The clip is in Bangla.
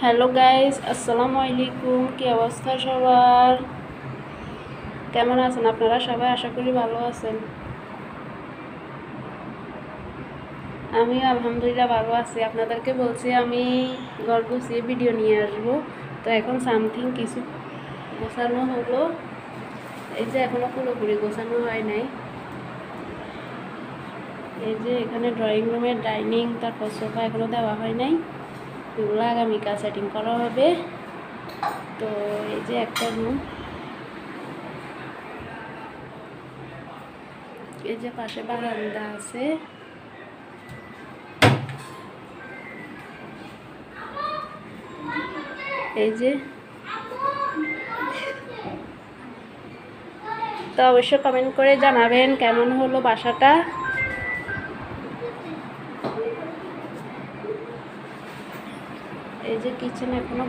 হ্যালো গাইস আসসালামু আলাইকুম কি অবস্থা সবার? কেমন আছেন আপনারা সবাই? আশা করি ভালো আছেন। আমিও আলহামদুলিল্লাহ ভালো আছি। আপনাদেরকে বলছি, আমি ঘর গুছিয়ে ভিডিও নিয়ে আসব। তো এখন সামথিং কিছু গোছানো হলো। এই যে এখনও পুরোপুরি গোছানো হয় নাই। এই যে এখানে ড্রয়িং রুমের ডাইনিং তারপর সোফা এগুলো দেওয়া হয় নাই। এগুলো আগামীকাল সেটিং করা হবে। তো এই যে একটা রুম এই যে পাশে বারান্দা আছে। এই যে। তো অবশ্যই কমেন্ট করে জানাবেন কেমন হলো বাসাটা। এই যে কিচেন এখনও